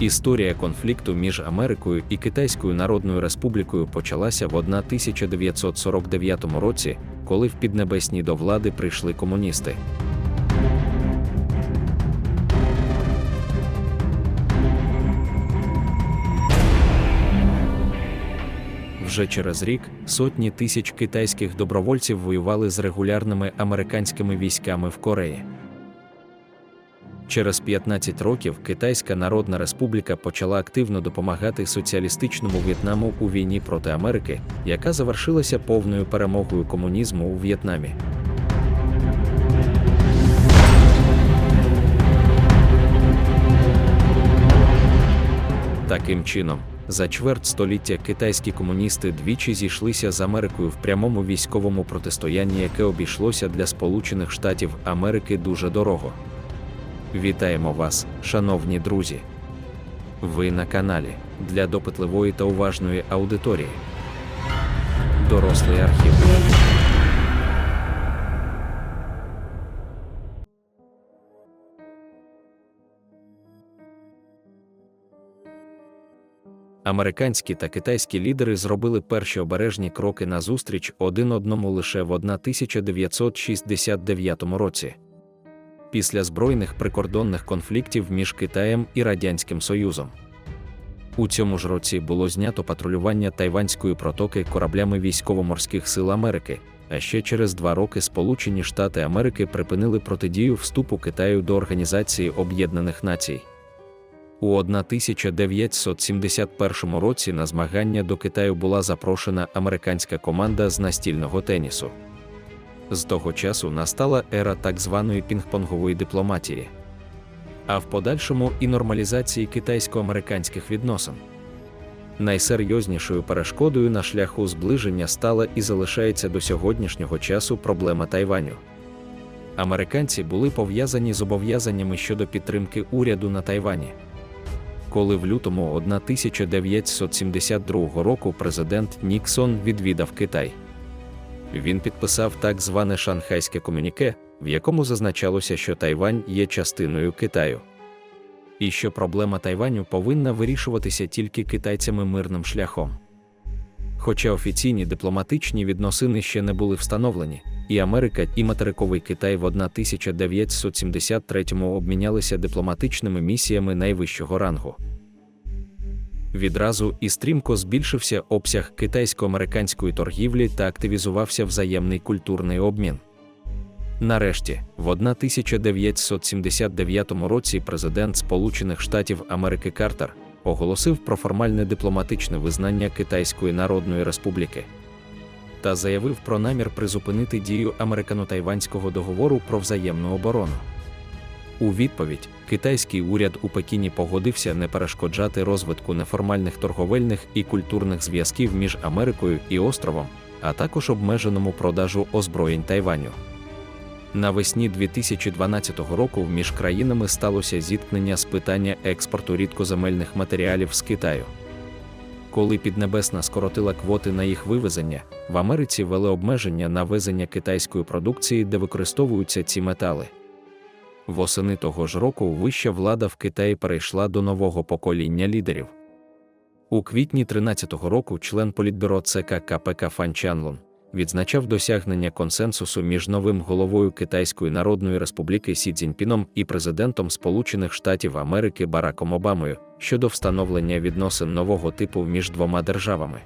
Історія конфлікту між Америкою і Китайською Народною Республікою почалася в 1949 році, коли в Піднебесні до влади прийшли комуністи. Вже через рік сотні тисяч китайських добровольців воювали з регулярними американськими військами в Кореї. Через 15 років Китайська Народна Республіка почала активно допомагати соціалістичному В'єтнаму у війні проти Америки, яка завершилася повною перемогою комунізму у В'єтнамі. Таким чином, за чверть століття китайські комуністи двічі зійшлися з Америкою в прямому військовому протистоянні, яке обійшлося для Сполучених Штатів Америки дуже дорого. Вітаємо вас, шановні друзі! Ви на каналі для допитливої та уважної аудиторії. Дорослий архів. Американські та китайські лідери зробили перші обережні кроки назустріч один одному лише в 1969 році після збройних прикордонних конфліктів між Китаєм і Радянським Союзом. У цьому ж році було знято патрулювання Тайванської протоки кораблями військово-морських сил Америки, а ще через два роки Сполучені Штати Америки припинили протидію вступу Китаю до Організації Об'єднаних Націй. У 1971 році на змагання до Китаю була запрошена американська команда з настільного тенісу. З того часу настала ера так званої пінг-понгової дипломатії, а в подальшому і нормалізації китайсько-американських відносин. Найсерйознішою перешкодою на шляху зближення стала і залишається до сьогоднішнього часу проблема Тайваню. Американці були пов'язані з зобов'язаннями щодо підтримки уряду на Тайвані. Коли в лютому 1972 року президент Ніксон відвідав Китай він підписав так зване Шанхайське комюніке, в якому зазначалося, що Тайвань є частиною Китаю. І що проблема Тайваню повинна вирішуватися тільки китайцями мирним шляхом. Хоча офіційні дипломатичні відносини ще не були встановлені, і Америка і материковий Китай в 1973-му обмінялися дипломатичними місіями найвищого рангу відразу і стрімко збільшився обсяг китайсько-американської торгівлі та активізувався взаємний культурний обмін. Нарешті, в 1979 році президент Сполучених Штатів Америки Картер оголосив про формальне дипломатичне визнання Китайської Народної Республіки та заявив про намір призупинити дію американо-тайванського договору про взаємну оборону. У відповідь китайський уряд у Пекіні погодився не перешкоджати розвитку неформальних торговельних і культурних зв'язків між Америкою і островом, а також обмеженому продажу озброєнь Тайваню. Навесні 2012 року між країнами сталося зіткнення з питання експорту рідкоземельних матеріалів з Китаю. Коли Піднебесна скоротила квоти на їх вивезення, в Америці ввели обмеження на везення китайської продукції, де використовуються ці метали. Восени того ж року вища влада в Китаї перейшла до нового покоління лідерів. У квітні 13-го року член політбюро ЦК КПК Фан Чанлун відзначав досягнення консенсусу між новим головою Китайської Народної Республіки Сі Цзіньпіном і президентом Сполучених Штатів Америки Бараком Обамою щодо встановлення відносин нового типу між двома державами.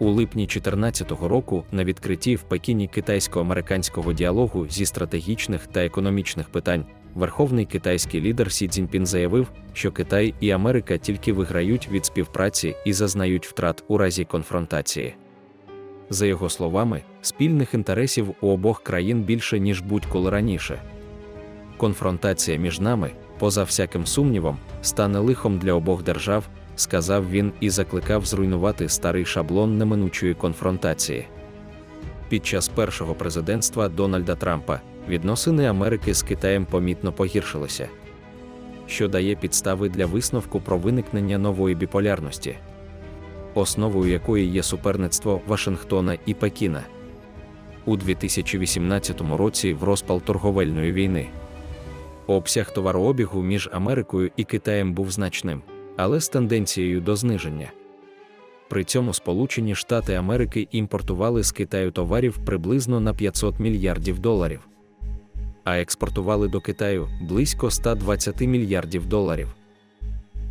У липні 2014 року на відкритті в Пекіні китайсько-американського діалогу зі стратегічних та економічних питань верховний китайський лідер Сі Цзіньпін заявив, що Китай і Америка тільки виграють від співпраці і зазнають втрат у разі конфронтації. За його словами, спільних інтересів у обох країн більше ніж будь-коли раніше. Конфронтація між нами, поза всяким сумнівом, стане лихом для обох держав сказав він і закликав зруйнувати старий шаблон неминучої конфронтації. Під час першого президентства Дональда Трампа відносини Америки з Китаєм помітно погіршилися, що дає підстави для висновку про виникнення нової біполярності, основою якої є суперництво Вашингтона і Пекіна. У 2018 році в розпал торговельної війни. Обсяг товарообігу між Америкою і Китаєм був значним, але з тенденцією до зниження. При цьому Сполучені Штати Америки імпортували з Китаю товарів приблизно на 500 мільярдів доларів, а експортували до Китаю близько 120 мільярдів доларів,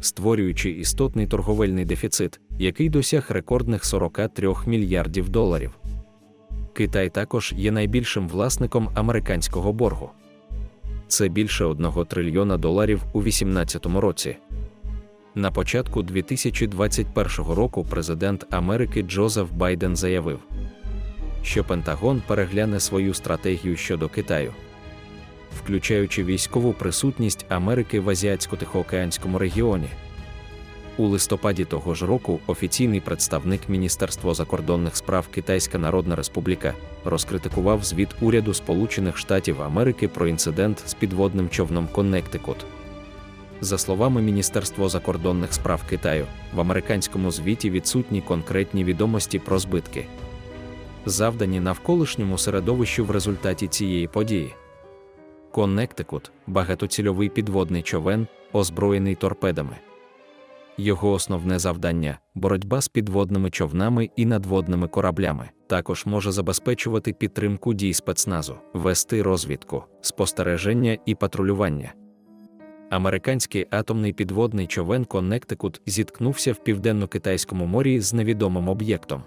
створюючи істотний торговельний дефіцит, який досяг рекордних 43 мільярдів доларів. Китай також є найбільшим власником американського боргу. Це більше 1 трильйона доларів у 2018 році. На початку 2021 року президент Америки Джозеф Байден заявив, що Пентагон перегляне свою стратегію щодо Китаю, включаючи військову присутність Америки в Азіатсько-Тихоокеанському регіоні. У листопаді того ж року офіційний представник Міністерства закордонних справ Китайська Народна Республіка розкритикував звіт уряду Сполучених Штатів Америки про інцидент з підводним човном Коннектикут. За словами Міністерства закордонних справ Китаю, в американському звіті відсутні конкретні відомості про збитки, завдані навколишньому середовищу в результаті цієї події. Коннектикут багатоцільовий підводний човен, озброєний торпедами. Його основне завдання боротьба з підводними човнами і надводними кораблями, також може забезпечувати підтримку дій спецназу, вести розвідку, спостереження і патрулювання. Американський атомний підводний човен Коннектикут зіткнувся в південно-китайському морі з невідомим об'єктом.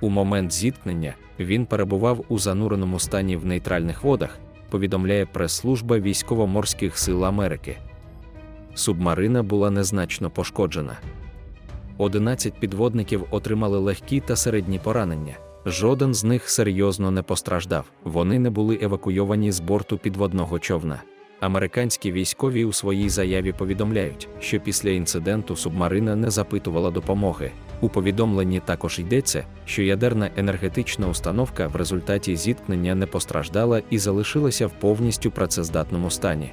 У момент зіткнення він перебував у зануреному стані в нейтральних водах, повідомляє прес-служба військово-морських сил Америки. Субмарина була незначно пошкоджена. 11 підводників отримали легкі та середні поранення. Жоден з них серйозно не постраждав. Вони не були евакуйовані з борту підводного човна. Американські військові у своїй заяві повідомляють, що після інциденту субмарина не запитувала допомоги. У повідомленні також йдеться, що ядерна енергетична установка в результаті зіткнення не постраждала і залишилася в повністю працездатному стані.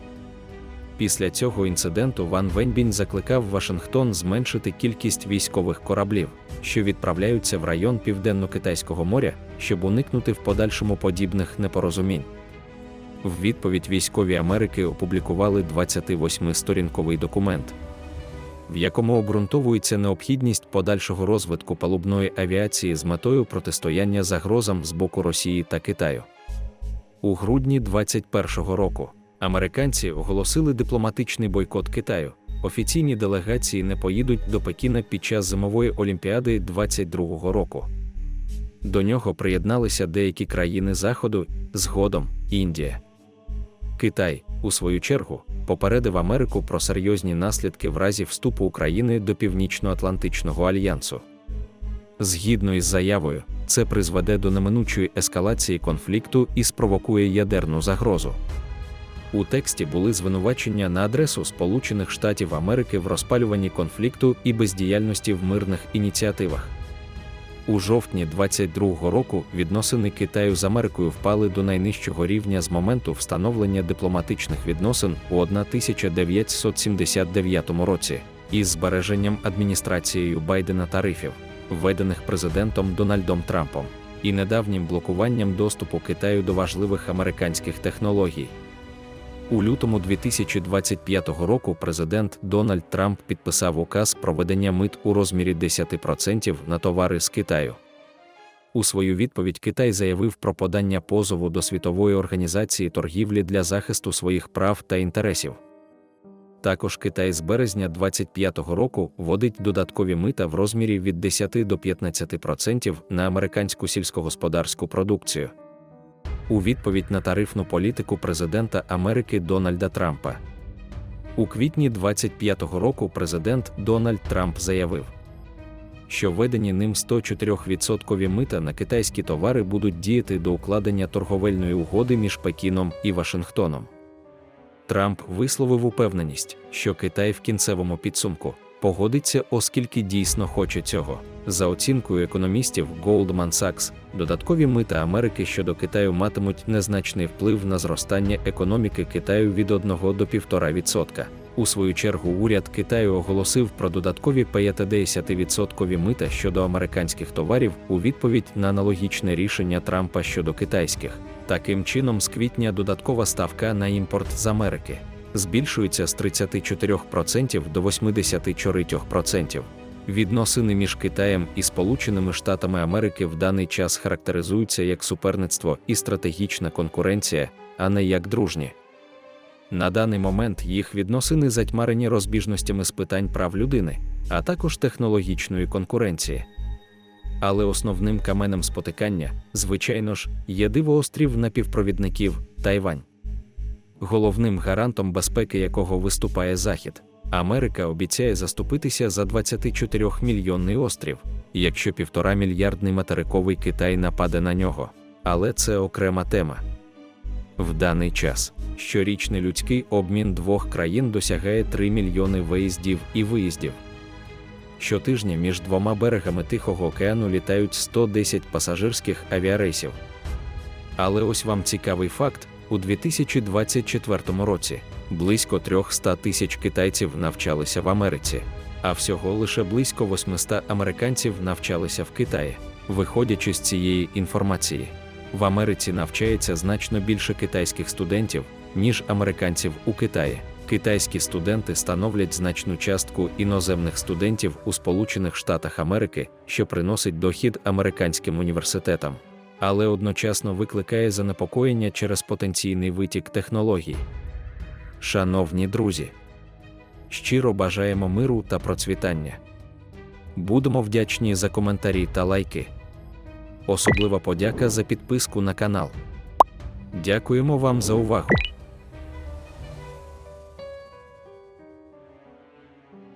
Після цього інциденту Ван Венбінь закликав Вашингтон зменшити кількість військових кораблів, що відправляються в район Південно-Китайського моря, щоб уникнути в подальшому подібних непорозумінь. В відповідь військові Америки опублікували 28-сторінковий документ, в якому обґрунтовується необхідність подальшого розвитку палубної авіації з метою протистояння загрозам з боку Росії та Китаю. У грудні 2021 року американці оголосили дипломатичний бойкот Китаю. Офіційні делегації не поїдуть до Пекіна під час зимової олімпіади 2022 року. До нього приєдналися деякі країни Заходу, згодом Індія. Китай, у свою чергу, попередив Америку про серйозні наслідки в разі вступу України до Північно-Атлантичного альянсу. Згідно із заявою, це призведе до неминучої ескалації конфлікту і спровокує ядерну загрозу. У тексті були звинувачення на адресу Сполучених Штатів Америки в розпалюванні конфлікту і бездіяльності в мирних ініціативах. У жовтні 2022 року відносини Китаю з Америкою впали до найнижчого рівня з моменту встановлення дипломатичних відносин у 1979 році із збереженням адміністрацією Байдена тарифів, введених президентом Дональдом Трампом, і недавнім блокуванням доступу Китаю до важливих американських технологій. У лютому 2025 року президент Дональд Трамп підписав указ про ведення мит у розмірі 10% на товари з Китаю. У свою відповідь Китай заявив про подання позову до Світової організації торгівлі для захисту своїх прав та інтересів. Також Китай з березня 2025 року вводить додаткові мита в розмірі від 10 до 15% на американську сільськогосподарську продукцію у відповідь на тарифну політику президента Америки Дональда Трампа. У квітні 25-го року президент Дональд Трамп заявив, що введені ним 104% мита на китайські товари будуть діяти до укладення торговельної угоди між Пекіном і Вашингтоном. Трамп висловив упевненість, що Китай в кінцевому підсумку погодиться, оскільки дійсно хоче цього. За оцінкою економістів Goldman Sachs, додаткові мита Америки щодо Китаю матимуть незначний вплив на зростання економіки Китаю від 1 до 1,5%. У свою чергу уряд Китаю оголосив про додаткові 50% мита щодо американських товарів у відповідь на аналогічне рішення Трампа щодо китайських. Таким чином, з квітня додаткова ставка на імпорт з Америки збільшується з 34% до 84%. Відносини між Китаєм і Сполученими Штатами Америки в даний час характеризуються як суперництво і стратегічна конкуренція, а не як дружні. На даний момент їх відносини затьмарені розбіжностями з питань прав людини, а також технологічної конкуренції. Але основним каменем спотикання, звичайно ж, є дивоострів напівпровідників Тайвань. Головним гарантом безпеки якого виступає Захід, Америка обіцяє заступитися за 24-мільйонний острів, якщо півтора мільярдний материковий Китай нападе на нього. Але це окрема тема. В даний час щорічний людський обмін двох країн досягає 3 мільйони виїздів і виїздів. Щотижня між двома берегами Тихого океану літають 110 пасажирських авіарейсів. Але ось вам цікавий факт: у 2024 році близько 300 тисяч китайців навчалися в Америці, а всього лише близько 800 американців навчалися в Китаї. Виходячи з цієї інформації, в Америці навчається значно більше китайських студентів, ніж американців у Китаї. Китайські студенти становлять значну частку іноземних студентів у Сполучених Штатах Америки, що приносить дохід американським університетам, але одночасно викликає занепокоєння через потенційний витік технологій. Шановні друзі, щиро бажаємо миру та процвітання. Будемо вдячні за коментарі та лайки. Особлива подяка за підписку на канал. Дякуємо вам за увагу.